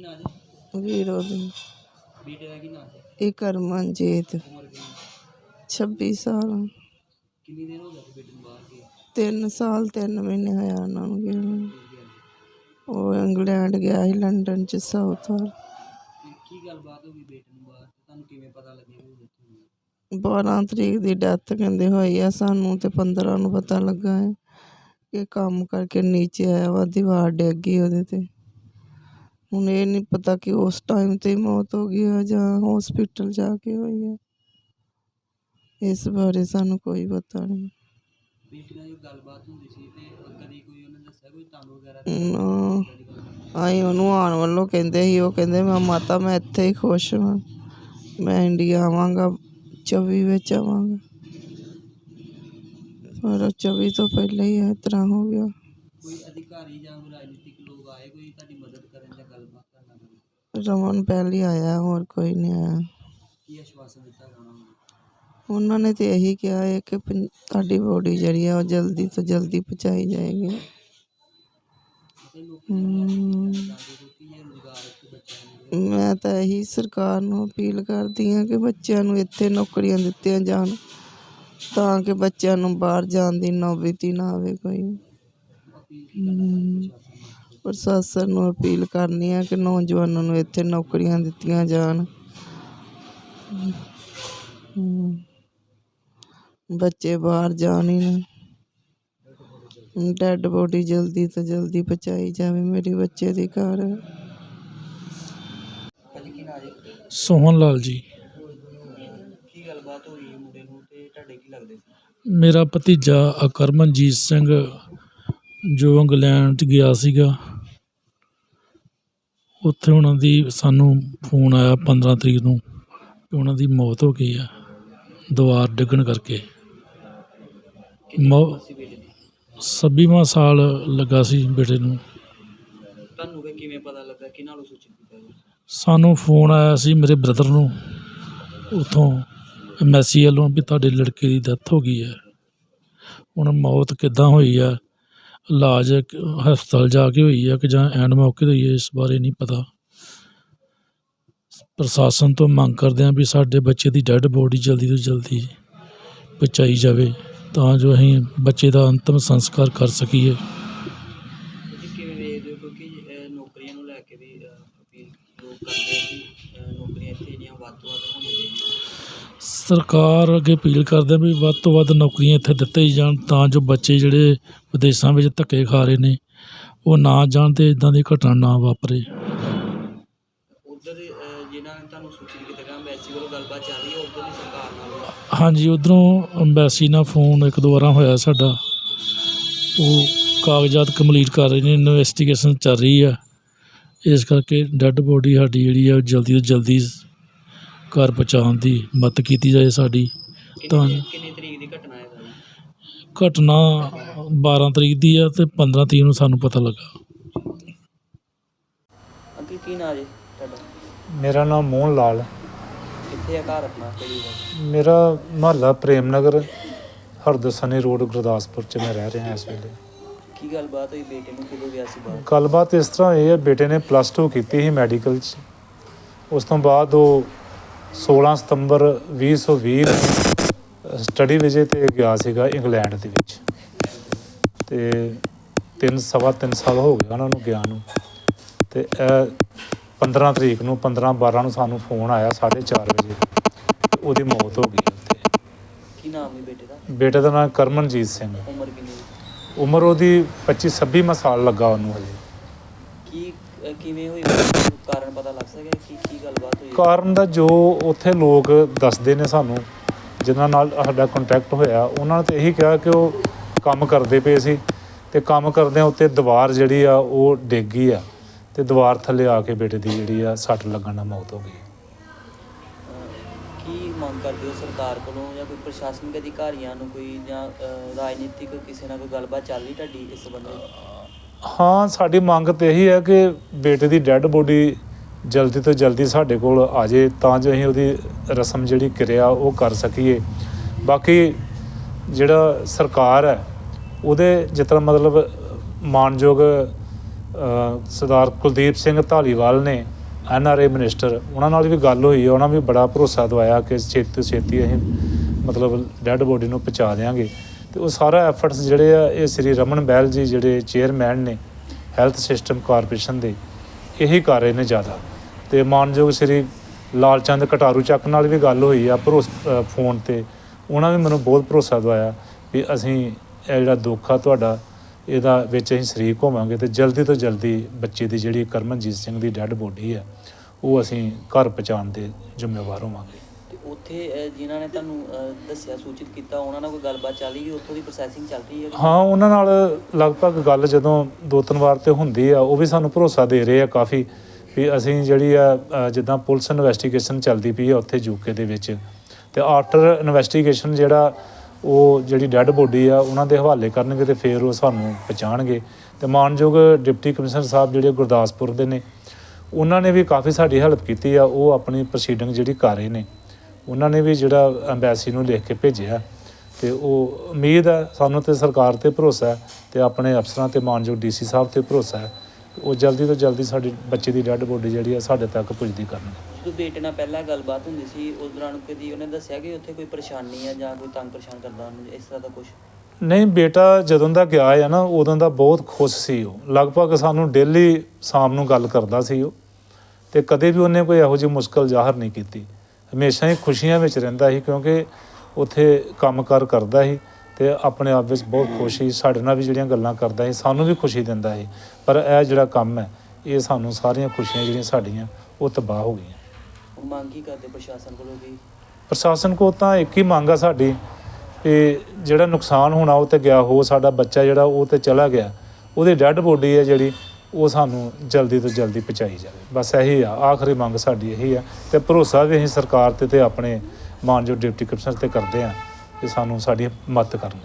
ਨਾਂ ਜੀ? ਵੀਰੋ ਦੀ। ਬੇਟੇ ਦਾ ਕੀ ਨਾਂ ਜੀ? ਇਹ ਕਰਮਨਜੀਤ। ਉਮਰ ਕਿੰਨੀ? 26 ਸਾਲ। ਕਿੰਨੀ ਦੇਰ ਹੋ ਗਈ ਬੇਟੇ ਨੂੰ ਬਾਹਰ ਗਏ? 3 ਸਾਲ 3 ਮਹੀਨੇ ਹੋਇਆ ਉਹਨਾਂ ਨੂੰ ਗਏ। ਉਹ ਇੰਗਲੈਂਡ ਗਿਆ ਸੀ ਲੰਡਨ ਚ ਸਾਊਥ ਵੱਲ ਫਿਰ ਕੀ ਗੱਲਬਾਤ ਹੋ ਗਈ ਬੇਟੇ ਨੂੰ ਬਾਹਰ? ਤੇ ਤੁਹਾਨੂੰ ਕਿਵੇਂ ਪਤਾ ਲੱਗਿਆ ਵੀ ਉਹ ਦੇਖੋ 12 ਤਰੀਕ ਦੀ ਡੈਥ ਕਹਿੰਦੇ ਹੋਈ ਆ ਸਾਨੂੰ ਤੇ 15 ਨੂੰ ਪਤਾ ਲੱਗਾ ਹੈ ਕਿ ਕੰਮ ਕਰਕੇ ਨੀਚੇ ਆਇਆ ਵਾ ਦੀਵਾਰ ਡਿੱਗ ਗਈ ਉਹਦੇ ਤੇ। ਹੁਣ ਇਹ ਨਹੀਂ ਪਤਾ ਕਿ ਉਸ ਟਾਈਮ ਤੇ ਮੌਤ ਹੋ ਗਈ ਆ ਜਾਂ ਹਸਪੀਟਲ ਜਾ ਕੇ ਹੋਈ ਹੈ ਇਸ ਬਾਰੇ ਸਾਨੂੰ ਕੋਈ ਪਤਾ ਨਹੀਂ। ਬੇਟੇ ਨਾਲ ਜੋ ਗੱਲਬਾਤ ਹੁੰਦੀ ਸੀ ਤੇ ਕਦੀ ਕੋਈ ਉਹਨੇ ਦੱਸਿਆ ਕੋਈ ਤੁਹਾਨੂੰ ਵਗੈਰਾ? ਨਾ ਆਈ ਉਹਨੂੰ ਆਉਣ ਵੱਲੋਂ ਕਹਿੰਦੇ ਸੀ ਉਹ ਕਹਿੰਦੇ ਮੈਂ ਮਾਤਾ ਮੈਂ ਇੱਥੇ ਹੀ ਖੁਸ਼ ਹਾਂ ਮੈਂ ਇੰਡੀਆ ਆਵਾਂਗਾ 24 ਵਿੱਚ ਆਵਾਂਗਾ। ਪਰ 24 ਤੋਂ ਪਹਿਲਾਂ ਹੀ ਇਸ ਤਰ੍ਹਾਂ ਹੋ ਗਿਆ। ਕੋਈ ਅਧਿਕਾਰੀ ਜਾਂ ਕੋਈ ਰਾਜਨੀਤਿਕ ਲੋਕ ਆਏ ਕੋਈ ਤੁਹਾਡੀ ਮਦਦ ਕਰਨ ਜਾਂ ਗੱਲਬਾਤ ਕਰਨ ਲਈ ਰਮਨ ਪਹਿਲੀ ਆਇਆ ਹੋਰ ਕੋਈ ਨਹੀਂ ਆਇਆ ਕੀ ਆਸ਼ਵਾਸਨ ਦਿੱਤਾ ਉਹਨਾਂ ਨੂੰ ਉਹਨਾਂ ਨੇ ਤੇ ਇਹੀ ਕਿਹਾ ਹੈ ਕਿ ਪੰ- ਤੁਹਾਡੀ ਬੋਡੀ ਜਿਹੜੀ ਆ ਉਹ ਜਲਦੀ ਤੋਂ ਜਲਦੀ ਪਹੁੰਚਾਈ ਜਾਏਗੀ ਤੇ ਲੋਕ ਹਮ, ਜਾਂਦੇ ਕਿਉਂਕਿ ਇਹ ਰੁਜ਼ਗਾਰ ਇੱਥੇ ਬੱਚਿਆਂ ਨੂੰ ਮੈਂ ਤਾਂ ਇਹੀ ਸਰਕਾਰ ਨੂੰ ਅਪੀਲ ਕਰਦੀ ਹਾਂ ਕਿ ਬੱਚਿਆਂ ਨੂੰ ਇੱਥੇ ਨੌਕਰੀਆਂ ਦਿੱਤੀਆਂ ਜਾਣ ਤਾਂ ਕਿ ਬੱਚਿਆਂ ਨੂੰ ਬਾਹਰ ਜਾਣ ਦੀ ਨੌਬਤ ਹੀ ਨਾ ਆਵੇ ਕੋਈ ਹਮ, ਪ੍ਰਸ਼ਾਸਨ ਨੂੰ ਅਪੀਲ ਕਰਨੀ ਹੈ ਕਿ ਨੌਜਵਾਨਾਂ ਨੂੰ ਇੱਥੇ ਨੌਕਰੀਆਂ ਦਿੱਤੀਆਂ ਜਾਣ। ਬੱਚੇ ਬਾਹਰ ਜਾਣ ਹੀ ਨਾ। ਡੈਡ ਬੋਡੀ ਜਲਦੀ ਤੋਂ ਜਲਦੀ ਪਹੁੰਚਾਈ ਜਾਵੇ ਮੇਰੇ ਬੱਚੇ ਦੀ ਘਰ। ਸੋਹਨ ਲਾਲ ਜੀ। ਕੀ ਗੱਲਬਾਤ ਹੋਈ ਮੁੰਡੇ ਨੂੰ ਤੇ ਤੁਹਾਡੇ ਕੀ ਲੱਗਦੇ ਸੀ? ਮੇਰਾ ਭਤੀਜਾ ਅਕਰਮਨਜੀਤ ਸਿੰਘ ਜੋ ਇੰਗਲੈਂਡ 'ਚ ਗਿਆ ਸੀਗਾ। ਉੱਥੇ ਉਹਨਾਂ ਦੀ ਸਾਨੂੰ ਫੋਨ ਆਇਆ 15 ਤਰੀਕ ਨੂੰ ਕਿ ਉਹਨਾਂ ਦੀ ਮੌਤ ਹੋ ਗਈ ਆ ਦੀਵਾਰ ਡਿੱਗਣ ਕਰਕੇ। ਮੌ ਸੀ ਬੇਟੇ ਦੀ ਛੱਬੀਵਾਂ ਸਾਲ ਲੱਗਾ ਸੀ ਬੇਟੇ ਨੂੰ। ਤੁਹਾਨੂੰ ਕਿ ਕਿਵੇਂ ਪਤਾ ਲੱਗਾ? ਕਿਹਨਾਂ ਨੂੰ ਸੂਚਿਤ ਕੀਤਾ ਜੀ ਸਾਨੂੰ ਫੋਨ ਆਇਆ ਸੀ ਮੇਰੇ ਬ੍ਰਦਰ ਨੂੰ ਉਥੋਂ ਐਮਐਸਸੀ ਵੱਲੋਂ ਵੀ ਤੁਹਾਡੇ ਲੜਕੇ ਦੀ ਡੈਥ ਹੋ ਗਈ ਹੈ। ਹੁਣ ਮੌਤ ਕਿੱਦਾਂ ਹੋਈ ਆ ਇਲਾਜ ਹਸਪਤਾਲ ਜਾ ਕੇ ਹੋਈ ਹੈ ਕਿ ਜਾਂ ਐਂਡ ਮੌਕੇ ਤੇ ਹੋਈ ਹੈ ਇਸ ਬਾਰੇ ਨਹੀਂ ਪਤਾ। ਪ੍ਰਸ਼ਾਸਨ ਤੋਂ ਮੰਗ ਕਰਦੇ ਹਾਂ ਵੀ ਸਾਡੇ ਬੱਚੇ ਦੀ ਡੈੱਡ ਬੋਡੀ ਜਲਦੀ ਤੋਂ ਜਲਦੀ ਪਹੁੰਚਾਈ ਜਾਵੇ, ਤਾਂ ਜੋ ਅਸੀਂ ਬੱਚੇ ਦਾ ਅੰਤਮ ਸੰਸਕਾਰ ਕਰ ਸਕੀਏ। ਸਰਕਾਰ ਅੱਗੇ ਅਪੀਲ ਕਰਦੇ ਆ ਵੀ ਵੱਧ ਤੋਂ ਵੱਧ ਨੌਕਰੀਆਂ ਇੱਥੇ ਦਿੱਤੇ ਜਾਣ ਤਾਂ ਜੋ ਬੱਚੇ ਜਿਹੜੇ ਵਿਦੇਸ਼ਾਂ ਵਿੱਚ ਧੱਕੇ ਖਾ ਰਹੇ ਨੇ ਉਹ ਨਾ ਜਾਣ ਤੇ ਇਦਾਂ ਦੀ ਘਟਨਾ ਨਾ ਵਾਪਰੇ। ਉਧਰ ਜਿਨ੍ਹਾਂ ਨੇ ਤੁਹਾਨੂੰ ਸੂਚਿਤ ਕੀਤਾ ਗਿਆ ਐਮਬੈਸੀ ਵੱਲੋਂ ਗੱਲਬਾਤ ਚੱਲ ਰਹੀ ਹੈ ਉਧਰ ਦੀ ਸਰਕਾਰ ਨਾਲ ਹਾਂਜੀ ਉਧਰੋਂ ਅੰਬੈਸੀ ਨਾਲ ਫੋਨ ਇੱਕ ਦੋ ਵਾਰਾਂ ਹੋਇਆ ਸਾਡਾ। ਉਹ ਕਾਗਜ਼ਾਤ ਕੰਪਲੀਟ ਕਰ ਰਹੇ ਨੇ ਇਨਵੈਸਟੀਗੇਸ਼ਨ ਚੱਲ ਰਹੀ ਆ। ਇਸ ਕਰਕੇ ਡੈੱਡ ਬੋਡੀ ਸਾਡੀ ਜਿਹੜੀ ਆ ਉਹ ਜਲਦੀ ਤੋਂ ਜਲਦੀ ਘਰ ਪਹੁੰਚਾਉਣ ਦੀ ਮਦਦ ਕੀਤੀ ਜਾਏ ਸਾਡੀ। ਤਾਂ ਕਿੰਨੀ ਕਿੰਨੀ ਤਰੀਕ ਦੀ ਘਟਨਾ ਹੈ ਸਾਰੀ ਘਟਨਾ 12 ਤਰੀਕ ਦੀ ਆ ਤੇ 15 ਤਰੀਕ ਨੂੰ ਸਾਨੂੰ ਪਤਾ ਲੱਗਾ। ਅੰਕਲ ਕੀ ਨਾਂ ਜੀ ਤੁਹਾਡਾ? ਮੇਰਾ ਨਾਮ ਮੋਹਨ ਲਾਲ ਕਿੱਥੇ ਆ ਘਰ ਆਪਣਾ? ਕਿਹੜੀ ਮੇਰਾ ਮਹੱਲਾ ਪ੍ਰੇਮ ਨਗਰ ਹਰਦਸਨੀ ਰੋਡ ਗੁਰਦਾਸਪੁਰ ਚ ਮੈਂ ਰਹਿ ਰਿਹਾ ਇਸ ਵੇਲੇ। ਕੀ ਗੱਲਬਾਤ ਹੋਈ ਬੇਟੇ ਨੂੰ? ਕਿਦੋਂ ਗਿਆ ਸੀ ਬਾਹਰ? ਗੱਲਬਾਤ ਇਸ ਤਰ੍ਹਾਂ ਇਹ ਹੈ ਬੇਟੇ ਨੇ ਪਲੱਸ 2 ਕੀਤੀ ਸੀ ਮੈਡੀਕਲ ਚ। ਉਸ ਤੋਂ ਬਾਅਦ ਉਹ 16 ਸਤੰਬਰ 2020 ਨੂੰ ਸਟੱਡੀ ਵਿਜੇ ਤੇ ਗਿਆ ਸੀਗਾ ਇੰਗਲੈਂਡ ਦੇ ਵਿੱਚ। ਤੇ ਤਿੰਨ ਸਵਾ ਤਿੰਨ ਸਾਲ ਹੋ ਗਏ ਉਹਨਾਂ ਨੂੰ ਗਿਆ ਨੂੰ। ਤੇ ਇਹ 15 ਤਰੀਕ ਨੂੰ 15 12 ਨੂੰ ਸਾਨੂੰ ਫੋਨ ਆਇਆ 4:30 ਵਜੇ। ਉਹਦੀ ਮੌਤ ਹੋ ਗਈ ਉੱਥੇ। ਕੀ ਨਾਮ ਹੈ ਬੇਟੇ ਦਾ? ਬੇਟੇ ਦਾ ਨਾਮ ਕਰਮਨਜੀਤ ਸਿੰਘ। ਉਮਰ ਕਿੰਨੀ? ਉਮਰ ਉਹਦੀ 25 26 ਸਾਲ ਲੱਗਾ ਉਹਨੂੰ ਹਜੇ। ਅਹ, ਕਿਵੇਂ ਹੋਈ? ਕਾਰਨ ਪਤਾ ਲੱਗ ਸਕਿਆ ਕੀ ਕੀ ਗੱਲਬਾਤ ਹੋਈ? ਕਾਰਨ ਦਾ ਜੋ ਉੱਥੇ ਲੋਕ ਦੱਸਦੇ ਨੇ ਸਾਨੂੰ ਜਿਨ੍ਹਾਂ ਨਾਲ ਸਾਡਾ ਕੰਟੈਕਟ ਹੋਇਆ ਉਹਨਾਂ ਨੇ ਤਾਂ ਇਹੀ ਕਿਹਾ ਕਿ ਉਹ ਕੰਮ ਕਰਦੇ ਪਏ ਸੀ ਤੇ ਕੰਮ ਕਰਦਿਆਂ ਉੱਤੇ ਦੀਵਾਰ ਜਿਹੜੀ ਆ ਉਹ ਡਿੱਗ ਗਈ ਆ ਤੇ ਦੀਵਾਰ ਥੱਲੇ ਆ ਕੇ ਬੇਟੇ ਦੀ ਜਿਹੜੀ ਆ ਸੱਟ ਲੱਗਣ ਨਾਲ ਮੌਤ ਹੋ ਗਈ। ਅਹ, ਕੀ ਮੰਗ ਕਰਦੇ ਹੋ ਸਰਕਾਰ ਕੋਲੋਂ ਜਾਂ ਕੋਈ ਪ੍ਰਸ਼ਾਸਨਿਕ ਅਧਿਕਾਰੀਆਂ ਨੂੰ ਕੋਈ ਜਾਂ ਅਹ, ਰਾਜਨੀਤਿਕ ਕਿਸੇ ਨਾਲ ਕੋਈ ਗੱਲਬਾਤ ਚੱਲ ਰਹੀ ਤੁਹਾਡੀ ਇਸ ਸੰਬੰਧੀ? ਹਾਂ, ਸਾਡੀ ਮੰਗ ਤੇ ਇਹੀ ਹੈ ਕਿ ਬੇਟੇ ਦੀ ਡੈੱਡ ਬੋਡੀ ਜਲਦੀ ਤੋਂ ਜਲਦੀ ਸਾਡੇ ਕੋਲ ਆ ਜੇ ਤਾਂ ਜੋ ਅਸੀਂ ਉਹਦੀ ਰਸਮ ਜਿਹੜੀ ਕਿਰਿਆ ਉਹ ਕਰ ਸਕੀਏ। ਬਾਕੀ ਜਿਹੜਾ ਸਰਕਾਰ ਹੈ, ਉਹਦੇ ਜਿਸ ਤਰ੍ਹਾਂ ਮਤਲਬ ਮਾਨਯੋਗ ਸਰਦਾਰ ਕੁਲਦੀਪ ਸਿੰਘ ਧਾਲੀਵਾਲ ਨੇ, ਐਨ ਆਰ ਆਈ ਮਿਨਿਸਟਰ, ਉਹਨਾਂ ਨਾਲ ਵੀ ਗੱਲ ਹੋਈ ਹੈ, ਉਹਨਾਂ ਵੀ ਬੜਾ ਭਰੋਸਾ ਦਵਾਇਆ ਕਿ ਛੇਤੀ ਤੋਂ ਛੇਤੀ ਅਸੀਂ ਮਤਲਬ ਡੈੱਡ ਬੋਡੀ ਨੂੰ ਪਹੁੰਚਾ ਦੇਵਾਂਗੇ ਤੇ ਉਹ ਸਾਰਾ ਐਫਰਟਸ ਜਿਹੜੇ ਆ, ਇਹ ਸ੍ਰੀ ਰਮਨ ਬਹਿਲ ਜੀ ਜਿਹੜੇ ਚੇਅਰਮੈਨ ਨੇ ਹੈਲਥ ਸਿਸਟਮ ਕਾਰਪੋਰੇਸ਼ਨ ਦੇ, ਇਹੀ ਕਰ ਰਹੇ ਨੇ ਜ਼ਿਆਦਾ। ਤੇ ਮਾਨਯੋਗ ਸ੍ਰੀ ਲਾਲਚੰਦ ਕਟਾਰੂ ਚੱਕ ਨਾਲ ਵੀ ਗੱਲ ਹੋਈ ਆ, ਭਰੋਸ ਫੋਨ ਤੇ, ਉਹਨਾਂ ਵੀ ਮੈਨੂੰ ਬਹੁਤ ਭਰੋਸਾ ਦਵਾਇਆ ਵੀ ਅਸੀਂ ਇਹ ਜਿਹੜਾ ਦੁੱਖ ਆ ਤੁਹਾਡਾ, ਇਹਦਾ ਵਿੱਚ ਅਸੀਂ ਸ਼ਰੀਕ ਹੋਵਾਂਗੇ ਤੇ ਜਲਦੀ ਤੋਂ ਜਲਦੀ ਬੱਚੇ ਦੀ ਜਿਹੜੀ ਕਰਮਨਜੀਤ ਸਿੰਘ ਦੀ ਡੈੱਡ ਬੋਡੀ ਆ, ਉਹ ਅਸੀਂ ਘਰ ਪਹੁੰਚਾਉਣ ਦੇ ਜ਼ਿੰਮੇਵਾਰ ਹੋਵਾਂਗੇ। ਉੱਥੇ ਜਿਨ੍ਹਾਂ ਨੇ ਤੁਹਾਨੂੰ ਦੱਸਿਆ, ਸੂਚਿਤ ਕੀਤਾ, ਉਹਨਾਂ ਨਾਲ ਕੋਈ ਗੱਲਬਾਤ ਚੱਲ ਰਹੀ ਹੈ? ਉੱਥੋਂ ਦੀ ਪ੍ਰੋਸੈਸਿੰਗ ਚੱਲ ਰਹੀ ਹੈ ਹਾਂ, ਉਹਨਾਂ ਨਾਲ ਲਗਭਗ ਗੱਲ ਜਦੋਂ ਦੋ ਤਿੰਨ ਵਾਰ ਤੇ ਹੁੰਦੀ ਆ, ਉਹ ਵੀ ਸਾਨੂੰ ਭਰੋਸਾ ਦੇ ਰਹੇ ਆ ਕਾਫੀ ਵੀ ਅਸੀਂ ਜਿਹੜੀ ਆ ਜਿੱਦਾਂ ਪੁਲਿਸ ਇਨਵੈਸਟੀਗੇਸ਼ਨ ਚੱਲਦੀ ਪਈ ਆ ਉੱਥੇ ਯੂਕੇ ਦੇ ਵਿੱਚ। ਤੇ ਆਫਟਰ ਇਨਵੈਸਟੀਗੇਸ਼ਨ ਜਿਹੜਾ ਉਹ ਜਿਹੜੀ ਡੈੱਡ ਬੋਡੀ ਆ, ਉਹਨਾਂ ਦੇ ਹਵਾਲੇ ਕਰਨਗੇ ਤੇ ਫਿਰ ਉਹ ਸਾਨੂੰ ਪਹੁੰਚਾਣਗੇ ਤੇ ਮਾਨਯੋਗ ਡਿਪਟੀ ਕਮਿਸ਼ਨਰ ਸਾਹਿਬ ਜਿਹੜੇ ਗੁਰਦਾਸਪੁਰ ਦੇ ਨੇ, ਉਹਨਾਂ ਨੇ ਵੀ ਕਾਫੀ ਸਾਡੀ ਹੈਲਪ ਕੀਤੀ ਆ, ਉਹ ਆਪਣੀ ਪ੍ਰੋਸੀਡਿੰਗ ਜਿਹੜੀ ਕਰ ਰਹੇ ਨੇ। ਉਹਨਾਂ ਨੇ ਵੀ ਜਿਹੜਾ ਐਮਬੈਸੀ ਨੂੰ ਲਿਖ ਕੇ ਭੇਜਿਆ ਤੇ ਉਹ ਉਮੀਦ ਹੈ ਸਾਨੂੰ ਤੇ ਸਰਕਾਰ ਤੇ ਭਰੋਸਾ ਹੈ ਤੇ ਆਪਣੇ ਅਫਸਰਾਂ ਤੇ ਮਾਨਯੋਗ ਡੀਸੀ ਸਾਹਿਬ ਤੇ ਭਰੋਸਾ ਹੈ। ਉਹ ਜਲਦੀ ਤੋਂ ਜਲਦੀ ਸਾਡੀ ਬੱਚੇ ਦੀ ਡੈੱਡ ਬੋਡੀ ਜਿਹੜੀ ਹੈ ਸਾਡੇ ਤੱਕ ਪੁੱਜਦੀ ਕਰਨਗੇ ਜਦੋਂ ਬੇਟੇ ਨਾਲ ਪਹਿਲਾਂ ਗੱਲਬਾਤ ਹੁੰਦੀ ਸੀ ਉਸ ਦੌਰਾਨ ਕਦੀ ਉਹਨੇ ਦੱਸਿਆ ਕਿ ਉੱਥੇ ਕੋਈ ਪਰੇਸ਼ਾਨੀ ਹੈ ਜਾਂ ਕੋਈ ਤੰਗ ਪਰੇਸ਼ਾਨ ਕਰਦਾ ਉਹਨੂੰ ਇਸ ਤਰ੍ਹਾਂ ਦਾ ਕੁਝ ਨਹੀਂ ਬੇਟਾ ਜਦੋਂ ਦਾ ਗਿਆ ਹੈ ਨਾ ਉਦੋਂ ਦਾ ਬਹੁਤ ਖੁਸ਼ ਸੀ ਉਹ। ਲਗਭਗ ਸਾਨੂੰ ਡੇਲੀ ਸ਼ਾਮ ਨੂੰ ਗੱਲ ਕਰਦਾ ਸੀ ਉਹ ਤੇ ਕਦੇ ਵੀ ਉਹਨੇ ਕੋਈ ਇਹੋ ਜਿਹੀ ਮੁਸ਼ਕਲ ਜ਼ਾਹਰ ਨਹੀਂ ਕੀਤੀ। ਹਮੇਸ਼ਾ ਹੀ ਖੁਸ਼ੀਆਂ ਵਿੱਚ ਰਹਿੰਦਾ ਸੀ ਕਿਉਂਕਿ ਉੱਥੇ ਕੰਮਕਾਰ ਕਰਦਾ ਸੀ ਤੇ ਆਪਣੇ ਆਪ ਵਿੱਚ ਬਹੁਤ ਖੁਸ਼ ਸੀ। ਸਾਡੇ ਨਾਲ ਵੀ ਜਿਹੜੀਆਂ ਗੱਲਾਂ ਕਰਦਾ ਸੀ ਸਾਨੂੰ ਵੀ ਖੁਸ਼ੀ ਦਿੰਦਾ ਸੀ। ਪਰ ਇਹ ਜਿਹੜਾ ਕੰਮ ਹੈ ਇਹ ਸਾਨੂੰ ਸਾਰੀਆਂ ਖੁਸ਼ੀਆਂ ਜਿਹੜੀਆਂ ਸਾਡੀਆਂ ਉਹ ਤਬਾਹ ਹੋ ਗਈਆਂ। ਮੰਗ ਕੀ ਕਰਦੇ ਪ੍ਰਸ਼ਾਸਨ ਕੋਲੋਂ ਵੀ? ਪ੍ਰਸ਼ਾਸਨ ਕੋ ਤਾਂ ਇੱਕ ਹੀ ਮੰਗ ਆ ਸਾਡੀ ਕਿ ਜਿਹੜਾ ਨੁਕਸਾਨ ਹੋਣਾ ਉਹ ਤੇ ਗਿਆ ਹੋ ਸਾਡਾ ਬੱਚਾ ਜਿਹੜਾ ਉਹ ਤੇ ਚਲਾ ਗਿਆ ਉਹਦੀ ਡੈੱਡ ਬੋਡੀ ਹੈ ਜਿਹੜੀ ਉਹ ਸਾਨੂੰ ਜਲਦੀ ਤੋਂ ਜਲਦੀ ਪਹੁੰਚਾਈ ਜਾਵੇ। ਬਸ ਇਹੀ ਆ, ਆਖਰੀ ਮੰਗ ਸਾਡੀ ਇਹੀ ਆ ਤੇ ਭਰੋਸਾ ਵੀ ਅਸੀਂ ਸਰਕਾਰ ਤੇ ਤੇ ਆਪਣੇ ਮਾਨਯੋਗ ਡਿਪਟੀ ਕਮਿਸ਼ਨਰ ਤੇ ਕਰਦੇ ਆ ਕਿ ਸਾਨੂੰ ਸਾਡੀ ਮਦਦ ਕਰਨ।